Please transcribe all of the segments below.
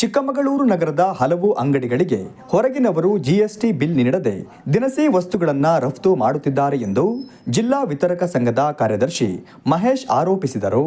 ಚಿಕ್ಕಮಗಳೂರು ನಗರದ ಹಲವು ಅಂಗಡಿಗಳಿಗೆ ಹೊರಗಿನವರು ಜಿಎಸ್ಟಿ ಬಿಲ್ ನೀಡದೆ ದಿನಸಿ ವಸ್ತುಗಳನ್ನು ರಫ್ತು ಮಾಡುತ್ತಿದ್ದಾರೆ ಎಂದು ಜಿಲ್ಲಾ ವಿತರಕ ಸಂಘದ ಕಾರ್ಯದರ್ಶಿ ಮಹೇಶ್ ಆರೋಪಿಸಿದರು.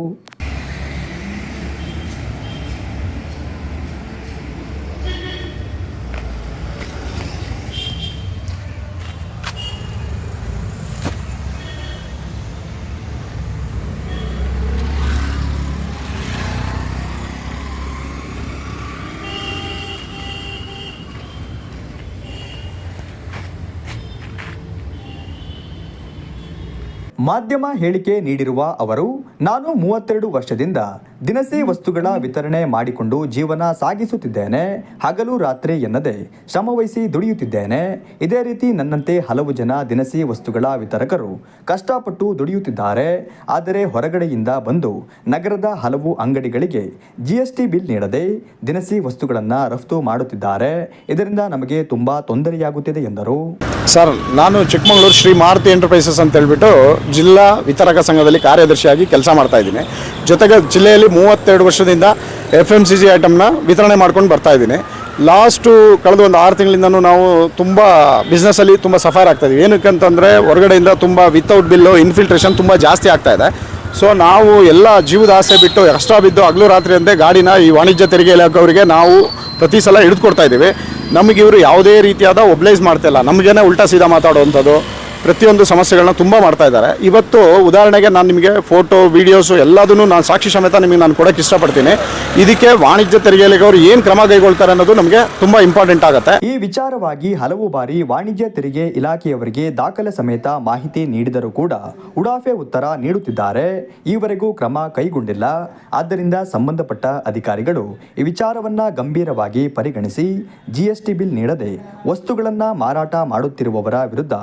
ಮಾಧ್ಯಮ ಹೇಳಿಕೆ ನೀಡಿರುವ ಅವರು ನಾನು ಮೂವತ್ತೆರಡು ವರ್ಷದಿಂದ ದಿನಸಿ ವಸ್ತುಗಳ ವಿತರಣೆ ಮಾಡಿಕೊಂಡು ಜೀವನ ಸಾಗಿಸುತ್ತಿದ್ದೇನೆ. ಹಗಲು ರಾತ್ರಿ ಎನ್ನದೆ ಶ್ರಮವಹಿಸಿ ದುಡಿಯುತ್ತಿದ್ದೇನೆ. ಇದೇ ರೀತಿ ನನ್ನಂತೆ ಹಲವು ಜನ ದಿನಸಿ ವಸ್ತುಗಳ ವಿತರಕರು ಕಷ್ಟಪಟ್ಟು ದುಡಿಯುತ್ತಿದ್ದಾರೆ. ಆದರೆ ಹೊರಗಡೆಯಿಂದ ಬಂದು ನಗರದ ಹಲವು ಅಂಗಡಿಗಳಿಗೆ ಜಿಎಸ್ಟಿ ಬಿಲ್ ನೀಡದೆ ದಿನಸಿ ವಸ್ತುಗಳನ್ನು ರಫ್ತು ಮಾಡುತ್ತಿದ್ದಾರೆ. ಇದರಿಂದ ನಮಗೆ ತುಂಬ ತೊಂದರೆಯಾಗುತ್ತಿದೆ ಎಂದರು. ಸರ್, ನಾನು ಚಿಕ್ಕಮಗಳೂರು ಶ್ರೀ ಮಾರುತಿ ಎಂಟರ್ಪ್ರೈಸಸ್ ಅಂತ ಹೇಳ್ಬಿಟ್ಟು ಜಿಲ್ಲಾ ವಿತರಕ ಸಂಘದಲ್ಲಿ ಕಾರ್ಯದರ್ಶಿಯಾಗಿ ಕೆಲಸ ಮಾಡ್ತಾ ಇದ್ದೀನಿ. ಜೊತೆಗೆ ಜಿಲ್ಲೆಯಲ್ಲಿ ಮೂವತ್ತೆರಡು ವರ್ಷದಿಂದ ಎಫ್ ಎಂ ಸಿ ಜಿ ಐಟಮ್ನ ವಿತರಣೆ ಮಾಡ್ಕೊಂಡು ಬರ್ತಾ ಇದ್ದೀನಿ. ಲಾಸ್ಟು ಕಳೆದ ಒಂದು ಆರು ತಿಂಗಳಿಂದನೂ ನಾವು ತುಂಬ ಬಿಸ್ನೆಸ್ಸಲ್ಲಿ ತುಂಬ ಸಫರ್ ಆಗ್ತಾ ಇದೀವಿ. ಏನಕ್ಕೆ ಅಂತಂದರೆ ಹೊರಗಡೆಯಿಂದ ತುಂಬ ವಿತೌಟ್ ಬಿಲ್ಲು ಇನ್ಫಿಲ್ಟ್ರೇಷನ್ ತುಂಬ ಜಾಸ್ತಿ ಆಗ್ತಾ ಇದೆ. ಸೊ ನಾವು ಎಲ್ಲ ಜೀವದ ಆಸೆ ಬಿಟ್ಟು ಎಕ್ಸ್ಟ್ರಾ ಬಿದ್ದು, ಹಗಲು ರಾತ್ರಿ ಅಂತೆ ಗಾಡಿನ ಈ ವಾಣಿಜ್ಯ ತೆರಿಗೆ ಇಲಾಖೆಯವರಿಗೆ ನಾವು ಪ್ರತಿ ಸಲ ಹಿಡಿದುಕೊಡ್ತಾ ಇದ್ದೀವಿ. ನಮಗೆ ಇವರು ಯಾವುದೇ ರೀತಿಯಾದ ಒಬ್ಲೈಸ್ ಮಾಡ್ತಿಲ್ಲ ನಮಗೇನೆ ಉಲ್ಟಾ ಸೀದಾ ಮಾತಾಡುವಂಥದ್ದು. ಪ್ರತಿಯೊಂದು ಸಮಸ್ಯೆಗಳನ್ನ ತುಂಬ ಮಾಡ್ತಾ ಇದ್ದಾರೆ. ಇವತ್ತು ಉದಾಹರಣೆಗೆ ನಾನು ನಿಮಗೆ ಫೋಟೋ ವಿಡಿಯೋಸ್ ಎಲ್ಲದನ್ನು ನಾನು ಸಾಕ್ಷಿ ಸಮೇತ ನಿಮಗೆ ನಾನು ಕೊಡೋಕೆ ಇಷ್ಟಪಡ್ತೀನಿ. ಇದಕ್ಕೆ ವಾಣಿಜ್ಯ ತೆರಿಗೆ ಅವರು ಏನು ಕ್ರಮ ಕೈಗೊಳ್ತಾರೆ ಅನ್ನೋದು ನಮಗೆ ತುಂಬ ಇಂಪಾರ್ಟೆಂಟ್ ಆಗುತ್ತೆ. ಈ ವಿಚಾರವಾಗಿ ಹಲವು ಬಾರಿ ವಾಣಿಜ್ಯ ತೆರಿಗೆ ಇಲಾಖೆಯವರಿಗೆ ದಾಖಲೆ ಸಮೇತ ಮಾಹಿತಿ ನೀಡಿದರೂ ಕೂಡ ಉಡಾಫೆ ಉತ್ತರ ನೀಡುತ್ತಿದ್ದಾರೆ. ಈವರೆಗೂ ಕ್ರಮ ಕೈಗೊಂಡಿಲ್ಲ. ಆದ್ದರಿಂದ ಸಂಬಂಧಪಟ್ಟ ಅಧಿಕಾರಿಗಳು ಈ ವಿಚಾರವನ್ನ ಗಂಭೀರವಾಗಿ ಪರಿಗಣಿಸಿ, ಜಿಎಸ್ಟಿ ಬಿಲ್ ನೀಡದೆ ವಸ್ತುಗಳನ್ನ ಮಾರಾಟ ಮಾಡುತ್ತಿರುವವರ ವಿರುದ್ಧ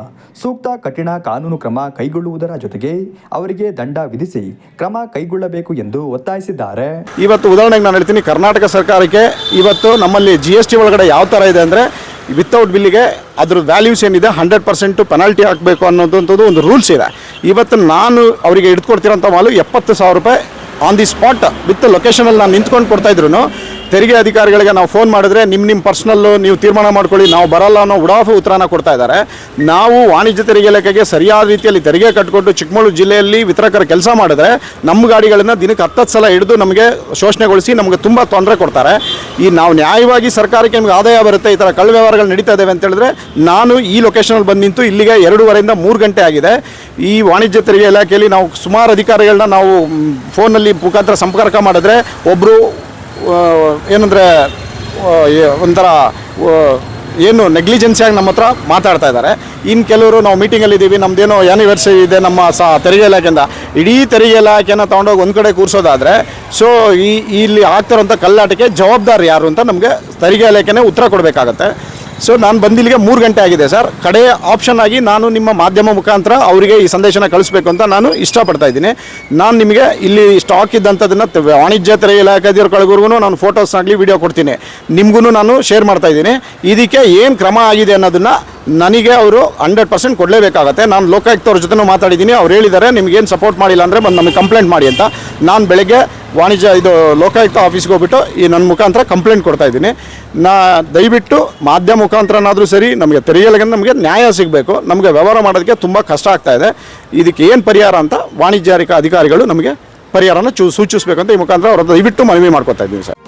ಸೂಕ್ತ ಕಠಿಣ ಕಾನೂನು ಕ್ರಮ ಕೈಗೊಳ್ಳುವುದರ ಜೊತೆಗೆ ಅವರಿಗೆ ದಂಡ ವಿಧಿಸಿ ಕ್ರಮ ಕೈಗೊಳ್ಳಬೇಕು ಎಂದು ಒತ್ತಾಯಿಸಿದ್ದಾರೆ. ಇವತ್ತು ಉದಾಹರಣೆಗೆ ನಾನು ಹೇಳ್ತೀನಿ, ಕರ್ನಾಟಕ ಸರ್ಕಾರಕ್ಕೆ ಇವತ್ತು ನಮ್ಮಲ್ಲಿ ಜಿ ಎಸ್ ಟಿ ಒಳಗಡೆ ಯಾವ ಥರ ಇದೆ ಅಂದರೆ ವಿತೌಟ್ ಬಿಲ್ಲಿಗೆ ಅದ್ರ ವ್ಯಾಲ್ಯೂಸ್ ಏನಿದೆ ಹಂಡ್ರೆಡ್ ಪರ್ಸೆಂಟು ಪೆನಾಲ್ಟಿ ಹಾಕಬೇಕು ಅನ್ನೋದಂಥದ್ದು ಒಂದು ರೂಲ್ಸ್ ಇದೆ. ಇವತ್ತು ನಾನು ಅವರಿಗೆ ಹಿಡ್ಕೊಡ್ತಿರೋಂಥ ಮಾಲು ಎಪ್ಪತ್ತು ಸಾವಿರ ರೂಪಾಯಿ ಆನ್ ದಿ ಸ್ಪಾಟ್ ವಿತ್ ಲೊಕೇಶನಲ್ಲಿ ನಾನು ನಿಂತ್ಕೊಂಡು ಕೊಡ್ತಾ ಇದ್ರು ತೆರಿಗೆ ಅಧಿಕಾರಿಗಳಿಗೆ ನಾವು ಫೋನ್ ಮಾಡಿದ್ರೆ ನಿಮ್ಮ ನಿಮ್ಮ ಪರ್ಸ್ನಲ್ಲು ನೀವು ತೀರ್ಮಾನ ಮಾಡ್ಕೊಳ್ಳಿ, ನಾವು ಬರಲ್ಲ ಅನ್ನೋ ಉಡಾಫು ಉತ್ತರನ ಕೊಡ್ತಾ ಇದ್ದಾರೆ. ನಾವು ವಾಣಿಜ್ಯ ತೆರಿಗೆ ಇಲಾಖೆಗೆ ಸರಿಯಾದ ರೀತಿಯಲ್ಲಿ ತೆರಿಗೆ ಕಟ್ಕೊಂಡು ಚಿಕ್ಕಮಗಳೂರು ಜಿಲ್ಲೆಯಲ್ಲಿ ವಿತರಕರ ಕೆಲಸ ಮಾಡಿದ್ರೆ ನಮ್ಮ ಗಾಡಿಗಳನ್ನು ದಿನಕ್ಕೆ ಹತ್ತತ್ತು ಸಲ ಹಿಡಿದು ನಮಗೆ ಶೋಷಣೆಗೊಳಿಸಿ ನಮಗೆ ತುಂಬ ತೊಂದರೆ ಕೊಡ್ತಾರೆ. ಈ ನಾವು ನ್ಯಾಯವಾಗಿ ಸರ್ಕಾರಕ್ಕೆ ನಮಗೆ ಆದಾಯ ಬರುತ್ತೆ, ಈ ಥರ ಕಳ್ಳ ವ್ಯವಹಾರಗಳು ನಡೀತಾ ಇದ್ದಾವೆ ಅಂತ ಹೇಳಿದ್ರೆ ನಾನು ಈ ಲೊಕೇಶನಲ್ಲಿ ಬಂದು ನಿಂತು ಇಲ್ಲಿಗೆ ಎರಡೂವರೆಯಿಂದ ಮೂರು ಗಂಟೆ ಆಗಿದೆ. ಈ ವಾಣಿಜ್ಯ ತೆರಿಗೆ ಇಲಾಖೆಯಲ್ಲಿ ನಾವು ಸುಮಾರು ಅಧಿಕಾರಿಗಳನ್ನ ನಾವು ಫೋನಲ್ಲಿ ಮುಖಾಂತರ ಸಂಪರ್ಕ ಮಾಡಿದ್ರೆ ಒಬ್ಬರು ಏನಂದರೆ ಒಂಥರ ಏನು ನೆಗ್ಲಿಜೆನ್ಸಿಯಾಗಿ ನಮ್ಮ ಹತ್ರ ಮಾತಾಡ್ತಾ ಇದ್ದಾರೆ. ಇನ್ನು ಕೆಲವರು ನಾವು ಮೀಟಿಂಗಲ್ಲಿ ಇದ್ದೀವಿ ನಮ್ಮದೇನೋ ಆ್ಯನಿವರ್ಸರಿ ಇದೆ ನಮ್ಮ ಸ ತೆರಿಗೆ ಇಲಾಖೆಯಿಂದ. ಇಡೀ ತೆರಿಗೆ ಇಲಾಖೆನ ತೊಗೊಂಡೋಗಿ ಒಂದು ಕಡೆ ಕೂರಿಸೋದಾದರೆ ಸೊ ಈ, ಇಲ್ಲಿ ಆಗ್ತಿರೋಂಥ ಕಲ್ಲಾಟಕ್ಕೆ ಜವಾಬ್ದಾರಿ ಯಾರು ಅಂತ ನಮಗೆ ತೆರಿಗೆ ಇಲಾಖೆನೇ ಉತ್ತರ ಕೊಡಬೇಕಾಗತ್ತೆ. ಸೊ ನಾನು ಬಂದಿಲ್ಲಿಗೆ ಮೂರು ಗಂಟೆ ಆಗಿದೆ ಸರ್. ಕಡೆ ಆಪ್ಷನ್ ಆಗಿ ನಾನು ನಿಮ್ಮ ಮಾಧ್ಯಮ ಮುಖಾಂತರ ಅವರಿಗೆ ಈ ಸಂದೇಶನ ಕಳಿಸ್ಬೇಕು ಅಂತ ನಾನು ಇಷ್ಟಪಡ್ತಾ ಇದ್ದೀನಿ. ನಾನು ನಿಮಗೆ ಇಲ್ಲಿ ಸ್ಟಾಕ್ ಇದ್ದಂಥದ್ದನ್ನು ವಾಣಿಜ್ಯ ತೆರಿಗೆ ಕಡೆಗೂ ನಾನು ಫೋಟೋಸ್ ಆಗಲಿ ವಿಡಿಯೋ ಕೊಡ್ತೀನಿ. ನಿಮಗೂ ನಾನು ಶೇರ್ ಮಾಡ್ತಾ ಇದ್ದೀನಿ. ಇದಕ್ಕೆ ಏನು ಕ್ರಮ ಆಗಿದೆ ಅನ್ನೋದನ್ನು ನನಗೆ ಅವರು ಹಂಡ್ರೆಡ್ ಪರ್ಸೆಂಟ್ ಕೊಡಲೇಬೇಕಾಗತ್ತೆ. ನಾನು ಲೋಕಾಯುಕ್ತವ್ರ ಜೊತೆನೂ ಮಾತಾಡಿದ್ದೀನಿ. ಅವ್ರು ಹೇಳಿದ್ದಾರೆ, ನಿಮ್ಗೇನು ಸಪೋರ್ಟ್ ಮಾಡಿಲ್ಲ ಅಂದರೆ ಬಂದು ನಮಗೆ ಕಂಪ್ಲೇಂಟ್ ಮಾಡಿ ಅಂತ. ನಾನು ಬೆಳಗ್ಗೆ ವಾಣಿಜ್ಯ ಇದು ಲೋಕಾಯುಕ್ತ ಆಫೀಸ್ಗೆ ಹೋಗ್ಬಿಟ್ಟು ಈ ನನ್ನ ಮುಖಾಂತರ ಕಂಪ್ಲೇಂಟ್ ಕೊಡ್ತಾ ಇದ್ದೀನಿ. ನಾ ದಯವಿಟ್ಟು ಮಾಧ್ಯಮ ಮುಖಾಂತರನಾದರೂ ಸರಿ, ನಮಗೆ ತೆರಿಗೆ ನಮಗೆ ನ್ಯಾಯ ಸಿಗಬೇಕು. ನಮಗೆ ವ್ಯವಹಾರ ಮಾಡೋದಕ್ಕೆ ತುಂಬ ಕಷ್ಟ ಆಗ್ತಾ ಇದೆ. ಇದಕ್ಕೆ ಏನು ಪರಿಹಾರ ಅಂತ ವಾಣಿಜ್ಯಾರಿಕ ಅಧಿಕಾರಿಗಳು ನಮಗೆ ಪರಿಹಾರನ ಚೂ ಸೂಚಿಸಬೇಕಂತ ಈ ಮುಖಾಂತರ ಅವ್ರ ದಯವಿಟ್ಟು ಮನವಿ ಮಾಡ್ಕೊತಾ ಇದ್ದೀನಿ ಸರ್.